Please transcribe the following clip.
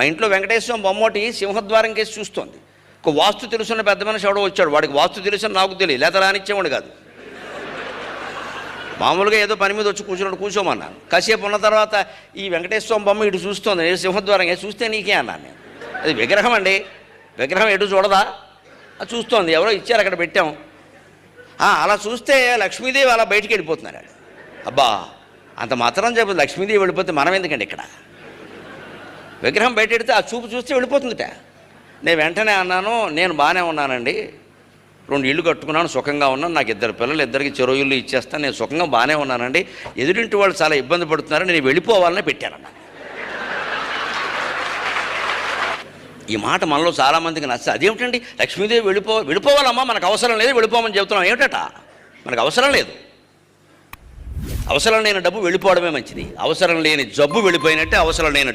మా ఇంట్లో వెంకటేశ్వరం బొమ్మటి సింహద్వారం కేసి చూస్తోంది. ఒక వాస్తు తెలుసున్న పెద్ద మనిషి ఎవడో వచ్చాడు. వాడికి వాస్తు తెలుసు నాకు తెలియదు. లేదా రానిచ్చేవాడు కాదు. మామూలుగా ఏదో పని మీద వచ్చి కూర్చున్నాడు కూర్చోమన్నాను. కాసేపు ఉన్న తర్వాత ఈ వెంకటేశ్వరం బొమ్మ ఇటు చూస్తోంది. నేను సింహద్వారం చూస్తే నీకే అన్నాను నేను. అది విగ్రహం అండి. విగ్రహం ఎటు చూడదా? అది చూస్తోంది. ఎవరో ఇచ్చారు అక్కడ పెట్టాం. అలా చూస్తే లక్ష్మీదేవి అలా బయటికి వెళ్ళిపోతున్నారు అబ్బా అంత మాత్రం చెప్పదు. లక్ష్మీదేవి వెళ్ళిపోతే మనం ఎందుకండి ఇక్కడ? విగ్రహం బయటెడితే ఆ చూపు చూస్తే వెళ్ళిపోతుందిట. నేను వెంటనే అన్నాను నేను బాగానే ఉన్నానండి. రెండు ఇల్లు కట్టుకున్నాను సుఖంగా ఉన్నాను. నాకు ఇద్దరు పిల్లలు ఇద్దరికి చెరువు ఇల్లు ఇచ్చేస్తాను నేను సుఖంగా బాగానే ఉన్నానండి. ఎదురింటి వాళ్ళు చాలా ఇబ్బంది పడుతున్నారు నేను వెళ్ళిపోవాలని పెట్టానన్న ఈ మాట మనలో చాలామందికి నచ్చ అదేమిటండి? లక్ష్మీదేవి వెళ్ళిపో వెళ్ళిపోవాలమ్మా. మనకు అవసరం లేదు వెళ్ళిపోమని చెబుతున్నాం. ఏమిటట? మనకు అవసరం లేదు. అవసరం లేని డబ్బు వెళ్ళిపోవడమే మంచిది. అవసరం లేని జబ్బు వెళ్ళిపోయినట్టే అవసరం లేని